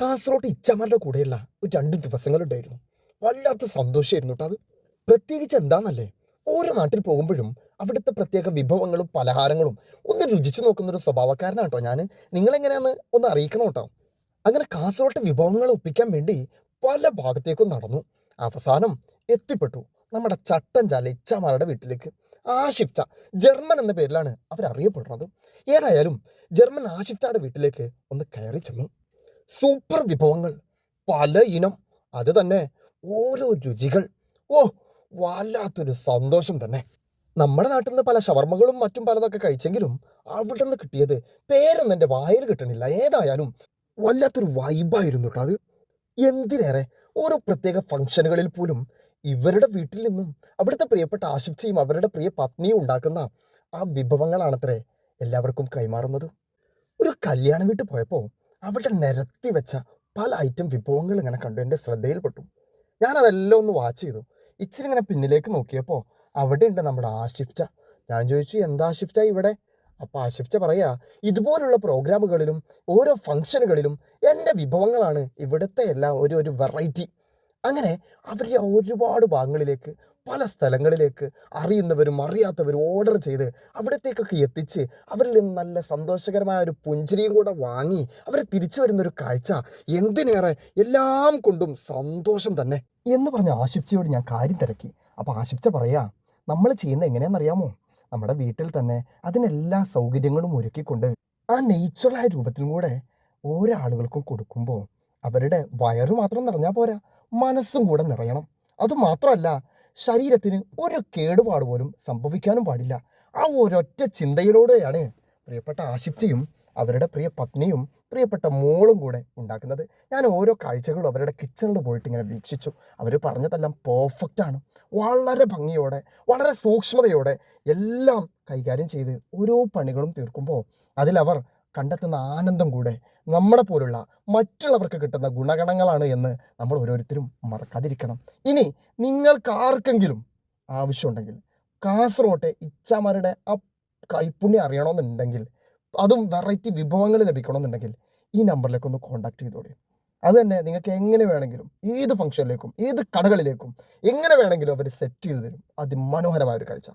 കാസർഗോഡ് ഇച്ചമാരുടെ കൂടെയുള്ള ഒരു രണ്ട് ദിവസങ്ങളുണ്ടായിരുന്നു. വല്ലാത്ത സന്തോഷമായിരുന്നു കേട്ടോ അത്. പ്രത്യേകിച്ച് എന്താണെന്നല്ലേ ഓരോ നാട്ടിൽ പോകുമ്പോഴും അവിടുത്തെ പ്രത്യേക വിഭവങ്ങളും പലഹാരങ്ങളും ഒന്ന് രുചിച്ചു നോക്കുന്ന ഒരു സ്വഭാവക്കാരനാണ് കേട്ടോ ഞാൻ നിങ്ങളെങ്ങനെയാന്ന് ഒന്ന് അറിയിക്കണം കേട്ടോ അങ്ങനെ കാസർഗോട്ട് വിഭവങ്ങൾ ഒപ്പിക്കാൻ വേണ്ടി പല ഭാഗത്തേക്കും നടന്നു. അവസാനം എത്തിപ്പെട്ടു നമ്മുടെ ചട്ടഞ്ചാല ഇച്ചാമാരുടെ വീട്ടിലേക്ക്. ആഷിഫ്റ്റ ജർമ്മൻ എന്ന പേരിലാണ് അവരറിയപ്പെടുന്നത്. ഏതായാലും ജർമ്മൻ ആഷിഫ്റ്റയുടെ വീട്ടിലേക്ക് ഒന്ന് കയറി ചെന്നു. സൂപ്പർ വിഭവങ്ങൾ പല ഇനം അത് തന്നെ ഓരോ രുചികൾ. ഓ വല്ലാത്തൊരു സന്തോഷം തന്നെ. നമ്മുടെ നാട്ടിൽ നിന്ന് പല ഷവർമ്മകളും മറ്റും പലതൊക്കെ കഴിച്ചെങ്കിലും അവിടെ നിന്ന് കിട്ടിയത് പേരൊന്നും എന്റെ വായിൽ കിട്ടണില്ല. ഏതായാലും വല്ലാത്തൊരു വൈബായിരുന്നു കേട്ടോ അത്. എന്തിനേറെ ഓരോ പ്രത്യേക ഫംഗ്ഷനുകളിൽ പോലും ഇവരുടെ വീട്ടിൽ നിന്നും അവിടുത്തെ പ്രിയപ്പെട്ട ആശിപ്ചയും അവരുടെ പ്രിയ പത്നിയും ഉണ്ടാക്കുന്ന ആ വിഭവങ്ങളാണത്രേ എല്ലാവർക്കും കൈമാറുന്നത്. ഒരു കല്യാണം വീട്ടിൽ പോയപ്പോൾ അവിടെ നിരത്തി വെച്ച പല ഐറ്റം വിഭവങ്ങൾ ഇങ്ങനെ കണ്ടു. എന്റെ ശ്രദ്ധയിൽപ്പെട്ടു. ഞാനതെല്ലാം ഒന്ന് വാച്ച് ചെയ്തു. ഇച്ചിരി ഇങ്ങനെ പിന്നിലേക്ക് നോക്കിയപ്പോൾ അവിടെ ഉണ്ട് നമ്മുടെ ആശിഫ്ച ഞാൻ ചോദിച്ചു എന്താ ആശിഫ്ച ഇവിടെ? അപ്പോൾ ആശിഫ്ച പറയുക ഇതുപോലുള്ള പ്രോഗ്രാമുകളിലും ഓരോ ഫംഗ്ഷനുകളിലും എന്റെ വിഭവങ്ങളാണ് ഇവിടുത്തെ എല്ലാം ഒരു ഒരു വെറൈറ്റി അങ്ങനെ അവരുടെ ഒരുപാട് ഭാഗങ്ങളിലേക്ക് പല സ്ഥലങ്ങളിലേക്ക് അറിയുന്നവരും അറിയാത്തവരും ഓർഡർ ചെയ്ത് അവിടത്തേക്കൊക്കെ എത്തിച്ച് അവരിൽ നിന്ന് നല്ല സന്തോഷകരമായ ഒരു പുഞ്ചിരിയും കൂടെ വാങ്ങി അവർ തിരിച്ചു വരുന്നൊരു കാഴ്ച എന്തിനേറെ എല്ലാം കൊണ്ടും സന്തോഷം തന്നെ. എന്ന് പറഞ്ഞ ആശിഫ്ചയോട് ഞാൻ കാര്യം തിരക്കി. അപ്പോൾ ആശിഫ്ച പറയാ നമ്മൾ ചെയ്യുന്ന എങ്ങനെയാണെന്നറിയാമോ നമ്മുടെ വീട്ടിൽ തന്നെ അതിനെല്ലാ സൗകര്യങ്ങളും ഒരുക്കിക്കൊണ്ട് ആ നേച്ചുറലായ രൂപത്തിലും കൂടെ ഓരോ ആളുകൾക്കും കൊടുക്കുമ്പോൾ അവരുടെ വയറ് മാത്രം നിറഞ്ഞാൽ പോരാ. മനസ്സും കൂടെ നിറയണം. അതുമാത്രമല്ല ശരീരത്തിന് ഒരു കേടുപാട് പോലും സംഭവിക്കാനും പാടില്ല. ആ ഒരൊറ്റ ചിന്തയിലൂടെയാണ് പ്രിയപ്പെട്ട ആശിപ്ചയും അവരുടെ പ്രിയ പത്നിയും പ്രിയപ്പെട്ട മോളും കൂടെ ഉണ്ടാക്കുന്നത്. ഞാൻ ഓരോ കാഴ്ചകളും അവരുടെ കിച്ചണിൽ പോയിട്ട് ഇങ്ങനെ വീക്ഷിച്ചു. അവർ പറഞ്ഞതെല്ലാം പെർഫെക്റ്റാണ് വളരെ ഭംഗിയോടെ വളരെ സൂക്ഷ്മതയോടെ എല്ലാം കൈകാര്യം ചെയ്ത് ഓരോ പണികളും തീർക്കുമ്പോൾ അതിലവർ കണ്ടെത്തുന്ന ആനന്ദം കൂടെ നമ്മളെ പോലുള്ള മറ്റുള്ളവർക്ക് കിട്ടുന്ന ഗുണഗണങ്ങളാണ് എന്ന് നമ്മൾ ഓരോരുത്തരും മറക്കാതിരിക്കണം. ഇനി നിങ്ങൾക്ക് ആർക്കെങ്കിലും ആവശ്യമുണ്ടെങ്കിൽ കാസർഗോട്ടെ ഇച്ചാമാരുടെ ആ കൈപ്പുണ്യം അറിയണമെന്നുണ്ടെങ്കിൽ അതും വെറൈറ്റി വിഭവങ്ങൾ ലഭിക്കണമെന്നുണ്ടെങ്കിൽ ഈ നമ്പറിലേക്ക് ഒന്ന് കോൺടാക്ട് ചെയ്തോളൂ. അത് തന്നെ നിങ്ങൾക്ക് എങ്ങനെ വേണമെങ്കിലും ഏത് ഫംഗ്ഷനിലേക്കും ഏത് കടകളിലേക്കും എങ്ങനെ വേണമെങ്കിലും അവർ സെറ്റ് ചെയ്തു തരും. അതിമനോഹരമായ ഒരു കാഴ്ച.